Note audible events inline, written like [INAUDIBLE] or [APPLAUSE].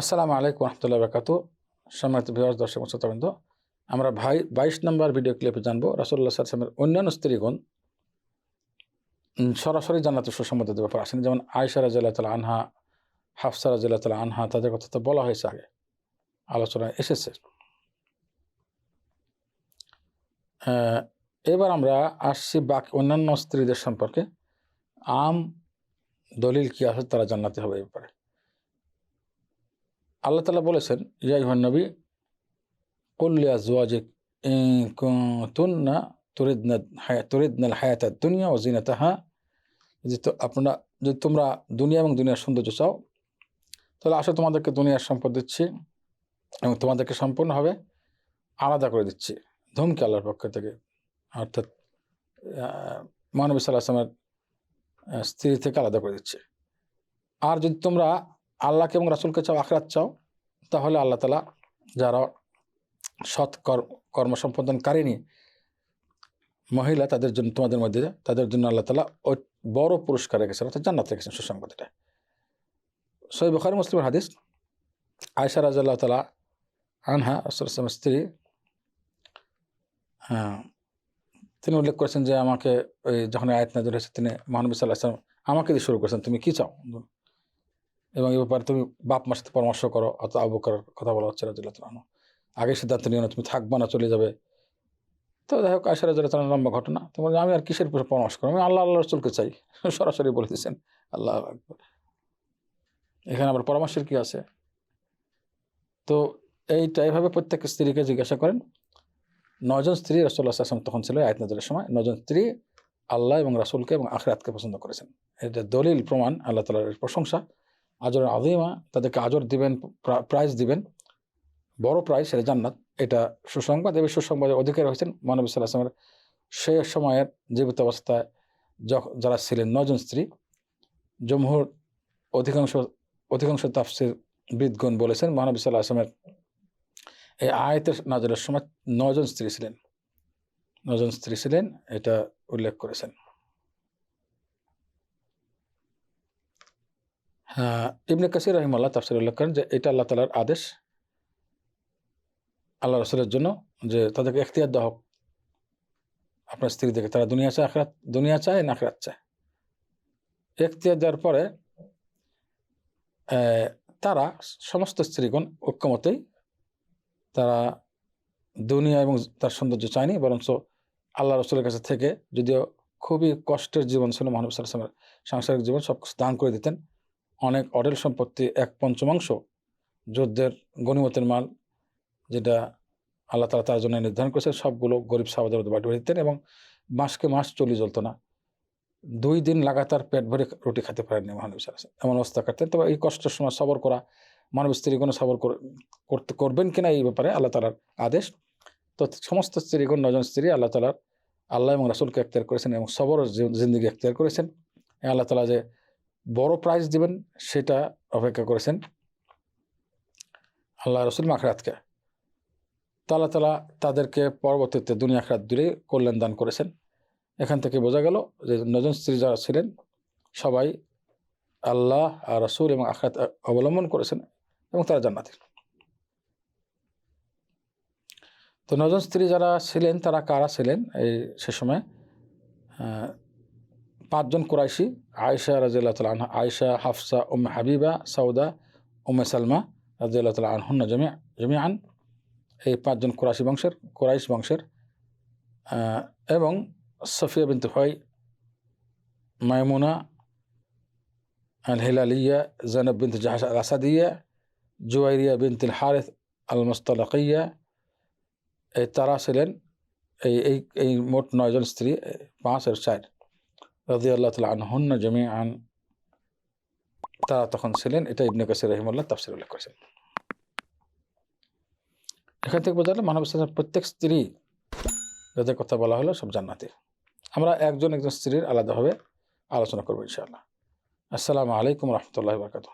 আসসালামু আলাইকুম রহমতুল্লাহ বরকাত সম্মানিত বিহার দর্শক শ্রোতাবৃন্দ, আমরা ভাই বাইশ নম্বর ভিডিও ক্লিপে জানব রাসুল্লাহ সাল্লামের অন্যান্য স্ত্রীগণ। সরাসরি জান্নাতের সুসম্মতের ব্যাপার আসেন। যেমন আয়সা রাজিয়াল্লাহ তালা আনহা, হাফসা রাজিয়াল্লাহ তালা আনহা, তাদের কথা তো বলা হয়েছে আগে। আলোচনায় এসেছে। এবার আমরা আসছি বাকি অন্যান্য স্ত্রীদের সম্পর্কে। আম দলিল কি আছে তারা জান্নাতে হবে এই ব্যাপারে। আল্লাহ তালা বলেছেন, ইয়া ইহান নবী কল্লিয়া জুয়াজিক তুন্না তুরিদনা হায়া, তুরিদনাল হায়াতা দুনিয়া ও জিনাতাহা যদি তো আপনারা, যদি তোমরা দুনিয়া এবং দুনিয়ার সৌন্দর্য চাও, তাহলে আসলে তোমাদেরকে দুনিয়ার সম্পদ দিচ্ছি এবং তোমাদেরকে সম্পূর্ণভাবে আলাদা করে দিচ্ছি, ধমকি আল্লাহর পক্ষ থেকে। অর্থাৎ মহানবী সাল্লাহ আসলামের স্ত্রী থেকে আলাদা করে দিচ্ছে। আর যদি তোমরা আল্লাহকে এবং রাসুলকে চাও, আখরাত চাও, তাহলে আল্লাহ তালা যারা সৎ কর- কর্ম সম্পাদনকারিণী মহিলা, তাদের জন্য, তোমাদের মধ্যে, তাদের জন্য আল্লাহ তালা ওই বড় পুরস্কার রেখেছেন, অর্থাৎ জান্নাত রেখেছেন সুসংবাদ এটা সই বখারি মুসলিমের হাদিস আয়সা রাজাল্লাহ তালা আনহা রাসুল ইসলামের স্ত্রী তিনি উল্লেখ করেছেন যে আমাকে ওই যখন আয়াত নাজর হয়েছে, তিনি মহানবী সাল্লাহ আসলাম আমাকে দিয়ে শুরু করেছেন, তুমি কী চাও? এবং এই ব্যাপারে তুমি বাপ মার সাথে পরামর্শ করো অত আবু করার কথা বলা হচ্ছে রাজুল্লাহ আগে সিদ্ধান্ত নিও না, তুমি থাকবা না, চলে যাবে। তো যাই হোক আয়সা রাজুল্লাহ লম্বা ঘটনা। তোমার আমি আর কিসের পরামর্শ করো আমি আল্লাহ আল্লাহ রসুলকে চাই। [LAUGHS] সরাসরি বলে দিয়েছেন, আল্লাহ। এখানে আবার পরামর্শের কি আছে? তো এইটা এইভাবে প্রত্যেক স্ত্রীকে জিজ্ঞাসা করেন নজন স্ত্রী রসুল্লাহ আসলাম তখন ছিল আয়াত নাজরের সময় নজন স্ত্রী আল্লাহ এবং রাসুলকে এবং আখরাতকে পছন্দ করেছেন। এটা দলিল, প্রমাণ, আল্লাহ তালার প্রশংসা আজর আদিমা তাদেরকে আজর দিবেন, প্রা- প্রাইজ দিবেন। বড় প্রাইজ সেটা জান্নাত। এটা সুসংবাদ এবং সুসংবাদের অধিকারী হয়েছেন মানবী সাল্লাহ আসলামের সে সময়ের জীবিত অবস্থায় যারা ছিলেন নজন স্ত্রী। জমহুর অধিকাংশ অধিকাংশ তাফসির বিদগণ বলেছেন মহানবী সাল্লাহ আসলামের এই আয়তের নাজরের সময় নজন স্ত্রী ছিলেন। নজন স্ত্রী ছিলেন, এটা উল্লেখ করেছেন। ইবনে কাসির রহিমাল্লাহ তাফসির উল্লেখ করেন যে এটা আল্লাহ তালার আদেশ, আল্লাহ রসুলের জন্য যে তাদেরকে এখতিয়ার দেওয়া হোক। আপনার স্ত্রী দেখে তারা দুনিয়া চায়, আখরাত, দুনিয়া চায় না আখরাত চায়। এখতিয়ার দেওয়ার পরে তারা সমস্ত স্ত্রীগণ ঐক্যমতেই তারা দুনিয়া এবং তার সৌন্দর্য চায়নি, বরঞ্চ আল্লাহ রসুলের কাছে থেকে যদিও খুবই কষ্টের জীবন ছিল মহানব সাল্লামের সাংসারিক জীবন সব দান করে দিতেন। অনেক অডেল সম্পত্তি এক পঞ্চমাংশ যুদ্ধের গণিমতের মাল, যেটা আল্লাহ তালা তার জন্য নির্ধারণ করেছে, সবগুলো গরিব সাহাবাদের মধ্যে বাটিয়ে দিতেন এবং মাসকে মাস চলি জ্বলতো না। দুই দিন লাগাতার পেট ভরে রুটি খেতে পারেননি মহানবী এমন অবস্থা কাটতেন। তবে এই কষ্টের সময় সবর করা, মানব স্ত্রীগণ সবর করতে, করবেন কিনা এই ব্যাপারে আল্লাহ তালার আদেশ। তো সমস্ত স্ত্রীগণ নজন স্ত্রী আল্লাহ তালার আল্লাহ এবং রাসুলকে এখতিয়ার করেছেন এবং সবর জিন্দিগি এখতিয়ার করেছেন। আল্লাহ তালা যে বড় প্রাইজ দিবেন, সেটা অপেক্ষা করেছেন আল্লাহ রসুল মাখরাতকে। তালা তালা তাদেরকে পরবর্তীতে দুনিয়া আখরাত দূরে কল্যাণ দান করেছেন। এখান থেকে বোঝা গেল যে নজন স্ত্রী যারা ছিলেন, সবাই আল্লাহ আর রসুল এবং আখরাত অবলম্বন করেছেন এবং তারা জান্নাতি। তো নজন স্ত্রী যারা ছিলেন, তারা কারা ছিলেন এই সে সময়? পাঁচজন কোরাইশি আয়েশা রাজিয়াল্লাহ তালা আনহা আয়েশা হাফসা উম হাবিবা সৌদা উমে সালমা রাজিয়াল্লাহ তালা আনহুন্না জমি জমি আন এই পাঁচজন কোরাইশি বংশের কোরাইশ বংশের আহ, এবং সফিয়া বিনতে হয় মায়মুনা আল হিলালিয়া জানব বিনতে জাহাস আল আসাদিয়া জুয়াইরিয়া বিনতিল হারেথ আল মুস্তালাকিয়া এই তারা ছিলেন এই এই এই মোট নয়জন স্ত্রী এ, পাঁচ আর চার রাজি আল্লাহ তালা আনহন্ন জমি আন তারা তখন ছিলেন, এটা ইবনে কাসির রহিমুল্লাহ তাফসির উল্লেখ করেছেন। এখান থেকে বোঝা মানব প্রত্যেক স্ত্রী, যাদের কথা বলা হলো সব জান্নাতির আমরা একজন একজন স্ত্রীর আলাদাভাবে আলোচনা করব ইনশাআল্লাহ। আসসালামু আলাইকুম রহমতুল্লাহ বরকাত